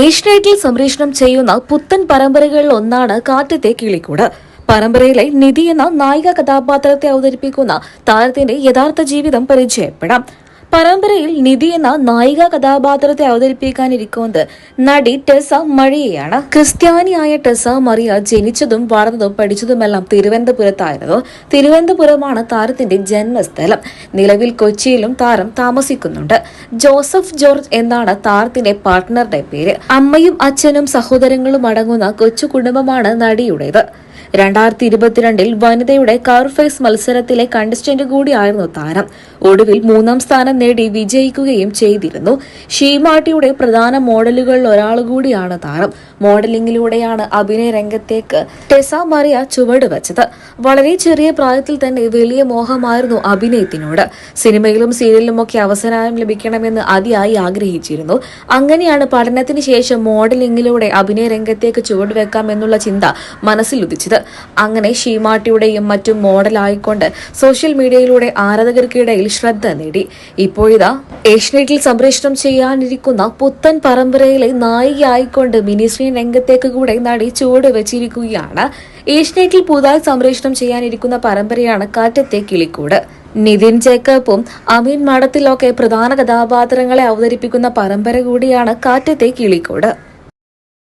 ഏഷ്യനൈറ്റിൽ സംപ്രേഷണം ചെയ്യുന്ന പുത്തൻ പരമ്പരകളിൽ ഒന്നാണ് കാറ്റത്തെ കിളിക്കൂട്. പരമ്പരയിലെ നിധി എന്ന നായിക കഥാപാത്രത്തെ അവതരിപ്പിക്കുന്ന താരത്തിന്റെ യഥാർത്ഥ ജീവിതം പരിചയപ്പെടാം. പരമ്പരയിൽ നിധി എന്ന നായിക കഥാപാത്രത്തെ അവതരിപ്പിക്കാനിരിക്കുന്നത് നടി ടെസ മഴയെയാണ് ക്രിസ്ത്യാനിയായ ടെസ മറിയ ജനിച്ചതും വളർന്നതും പഠിച്ചതുമെല്ലാം തിരുവനന്തപുരത്തായിരുന്നു. തിരുവനന്തപുരമാണ് താരത്തിന്റെ ജന്മസ്ഥലം. നിലവിൽ കൊച്ചിയിലും താരം താമസിക്കുന്നുണ്ട്. ജോസഫ് ജോർജ് എന്നാണ് താരത്തിന്റെ പാർട്ട്ണറുടെ പേര്. അമ്മയും അച്ഛനും സഹോദരങ്ങളും അടങ്ങുന്ന കൊച്ചു കുടുംബമാണ് നടിയുടേത്. രണ്ടായിരത്തി ഇരുപത്തിരണ്ടിൽ വനിതയുടെ കാർഫേസ് മത്സരത്തിലെ കണ്ടസ്റ്റന്റ് കൂടിയായിരുന്നു താരം. ഒടുവിൽ മൂന്നാം സ്ഥാനം നേടി വിജയിക്കുകയും ചെയ്തിരുന്നു. ഷീമാട്ടിയുടെ പ്രധാന മോഡലുകളിൽ ഒരാൾ കൂടിയാണ് താരം. മോഡലിംഗിലൂടെയാണ് അഭിനയ രംഗത്തേക്ക് ടെസ മറിയ ചുവട് വെച്ചത്. വളരെ ചെറിയ പ്രായത്തിൽ തന്നെ വലിയ മോഹമായിരുന്നു അഭിനയത്തിനോട്. സിനിമയിലും സീരിയലിലുമൊക്കെ അവസരം ലഭിക്കണമെന്ന് അതിയായി ആഗ്രഹിച്ചിരുന്നു. അങ്ങനെയാണ് പഠനത്തിന് ശേഷം മോഡലിംഗിലൂടെ അഭിനയ രംഗത്തേക്ക് ചുവടുവെക്കാം എന്നുള്ള ചിന്ത മനസ്സിലുദിച്ചത് അങ്ങനെ ഷീമാട്ടിയുടെയും മറ്റും മോഡലായിക്കൊണ്ട് സോഷ്യൽ മീഡിയയിലൂടെ ആരാധകർക്കിടയിൽ ശ്രദ്ധ നേടി. ഇപ്പോഴിതാ ഏഷ്യനെറ്റിൽ സംപ്രേഷണം ചെയ്യാനിരിക്കുന്ന പുത്തൻ പരമ്പരയിലെ നായികയായിക്കൊണ്ട് മിനിശ്രീ രംഗത്തേക്ക് കൂടെ നടി ചുവട് വെച്ചിരിക്കുകയാണ്. ഏഷ്യനെറ്റിൽ പുതുതായി സംപ്രേഷണം ചെയ്യാനിരിക്കുന്ന പരമ്പരയാണ് കാറ്റത്തെ കിളിക്കൂട്. നിതിൻ ജേക്കബും അമീൻ മഠത്തിലൊക്കെ പ്രധാന കഥാപാത്രങ്ങളെ അവതരിപ്പിക്കുന്ന പരമ്പര കൂടിയാണ് കാറ്റത്തെ കിളിക്കൂട്.